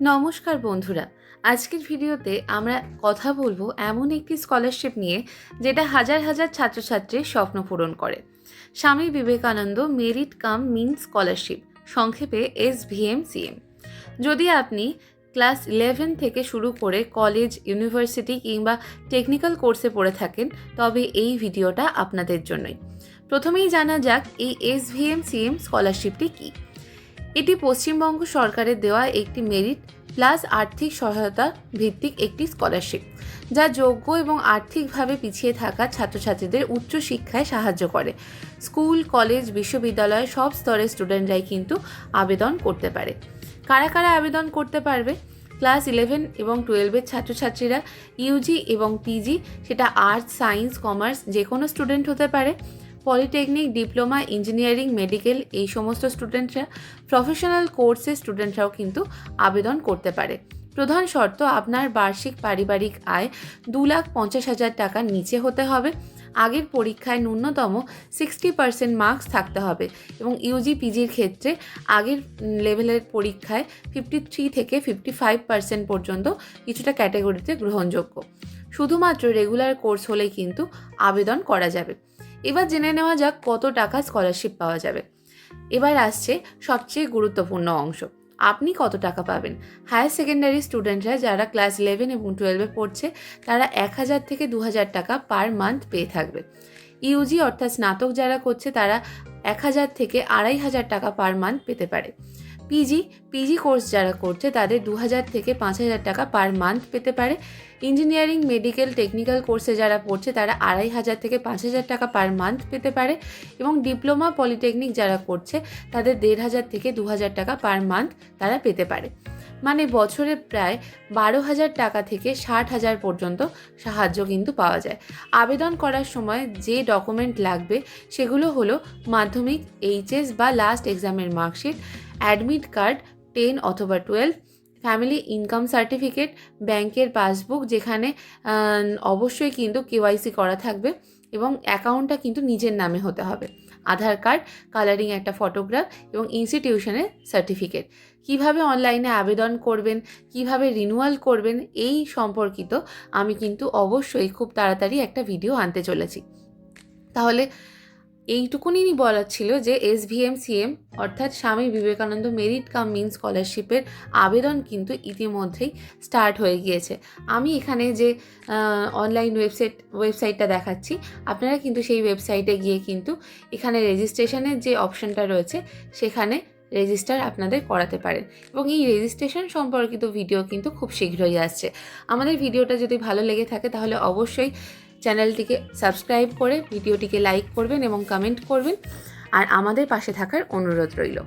নমস্কার বন্ধুরা। আজকের ভিডিওতে আমরা কথা বলব এমন একটি স্কলারশিপ নিয়ে যেটা হাজার হাজার ছাত্রছাত্রীর স্বপ্ন পূরণ করে। Swami Vivekananda merit cum means scholarship সংক্ষেপে এস সিএম যদি আপনি ক্লাস ইলেভেন থেকে শুরু করে কলেজ ইউনিভার্সিটি কিংবা টেকনিক্যাল কোর্সে পড়ে থাকেন, তবে এই ভিডিওটা আপনাদের জন্যই। প্রথমেই জানা যাক এই এস সিএম স্কলারশিপটি কী। এটি পশ্চিমবঙ্গ সরকারের দেওয়া একটি মেরিট প্লাস আর্থিক সহায়তা ভিত্তিক একটি স্কলারশিপ যা যোগ্য এবং আর্থিকভাবে পিছিয়ে থাকা ছাত্রছাত্রীদের উচ্চশিক্ষায় সাহায্য করে। স্কুল, কলেজ, বিশ্ববিদ্যালয় সব স্তরের স্টুডেন্টরাই কিন্তু আবেদন করতে পারে। কারা কারা আবেদন করতে পারবে? ক্লাস ইলেভেন এবং টুয়েলভের ছাত্রছাত্রীরা ইউজি এবং পিজি সেটা আর্টস সায়েন্স কমার্স যে কোনো স্টুডেন্ট হতে পারে। পলিটেকনিক, ডিপ্লোমা, ইঞ্জিনিয়ারিং, মেডিকেল এই সমস্ত স্টুডেন্টরা প্রফেশনাল কোর্সের স্টুডেন্টরাও কিন্তু আবেদন করতে পারে। প্রধান শর্ত, আপনার বার্ষিক পারিবারিক আয় দু লাখ পঞ্চাশ হাজার টাকার নিচে হতে হবে। আগের পরীক্ষায় ন্যূনতম সিক্সটি পার্সেন্ট মার্কস থাকতে হবে এবং ইউজি পিজির ক্ষেত্রে আগের লেভেলের পরীক্ষায় ফিফটি থ্রি থেকে ফিফটি ফাইভ পার্সেন্ট পর্যন্ত কিছুটা ক্যাটাগরিতে গ্রহণযোগ্য। শুধুমাত্র রেগুলার কোর্স হলেই কিন্তু আবেদন করা যাবে। এবার জেনে নেওয়া যাক কত টাকা স্কলারশিপ পাওয়া যাবে। এবার আসছে সবচেয়ে গুরুত্বপূর্ণ অংশ। আপনি কত টাকা পাবেন? হায়ার সেকেন্ডারি স্টুডেন্টরা যারা ক্লাস ইলেভেন এবং টুয়েলভে পড়ছে, তারা এক হাজার থেকে দু হাজার টাকা পার মান্থ পেয়ে থাকবে। ইউজি অর্থাৎ স্নাতক যারা করছে, তারা এক হাজার থেকে আড়াই হাজার টাকা পার মান্থ পেতে পারে। পিজি পিজি কোর্স যারা করছে তাদের দু হাজার থেকে পাঁচ হাজার টাকা পার মান্থ পেতে পারে। ইঞ্জিনিয়ারিং, মেডিকেল, টেকনিক্যাল কোর্সে যারা পড়ছে তারা আড়াই হাজার থেকে পাঁচ হাজার টাকা পার মান্থ পেতে পারে এবং ডিপ্লোমা পলিটেকনিক যারা করছে তাদের দেড় হাজার থেকে দু হাজার টাকা পার মান্থ তারা পেতে পারে। মানে বছরে প্রায় বারো হাজার টাকা থেকে ষাট হাজার পর্যন্ত সাহায্য কিন্তু পাওয়া যায়। আবেদন করার সময় যে ডকুমেন্ট লাগবে সেগুলো হলো মাধ্যমিক, এইচএস বা লাস্ট এক্সামের মার্কশিট অ্যাডমিট কার্ড টেন অথবা টুয়েলভ, ফ্যামিলি ইনকাম সার্টিফিকেট, ব্যাংকের পাসবুক যেখানে অবশ্যই কিন্তু কেওয়াইসি করা থাকবে এবং অ্যাকাউন্টটা কিন্তু নিজের নামে হতে হবে। আধার কার্ড, কালারিং একটা ফটোগ্রাফ এবং ইনস্টিটিউশনের সার্টিফিকেট। কীভাবে অনলাইনে আবেদন করবেন, কীভাবে রিনুয়াল করবেন, এই সম্পর্কিত আমি কিন্তু অবশ্যই খুব তাড়াতাড়ি একটা ভিডিও আনতে চলেছি। তাহলে এইটুকুনি বলার ছিল যে এস সিএম অর্থাৎ স্বামী বিবেকানন্দ মেরিট কাম মিন স্কলারশিপের আবেদন কিন্তু ইতিমধ্যেই স্টার্ট হয়ে গিয়েছে। আমি এখানে যে অনলাইন ওয়েবসাইট ওয়েবসাইটটা দেখাচ্ছি, আপনারা কিন্তু সেই ওয়েবসাইটে গিয়ে কিন্তু এখানে রেজিস্ট্রেশনের যে অপশনটা রয়েছে, সেখানে রেজিস্টার আপনাদের করাতে পারেন। এবং এই রেজিস্ট্রেশন সম্পর্কিত ভিডিও কিন্তু খুব শীঘ্রই আসছে। আমাদের ভিডিওটা যদি ভালো লেগে থাকে, তাহলে অবশ্যই চ্যানেলটিকে সাবস্ক্রাইব করে ভিডিওটিকে লাইক করবেন এবং কমেন্ট করবেন। আর আমাদের পাশে থাকার অনুরোধ রইল।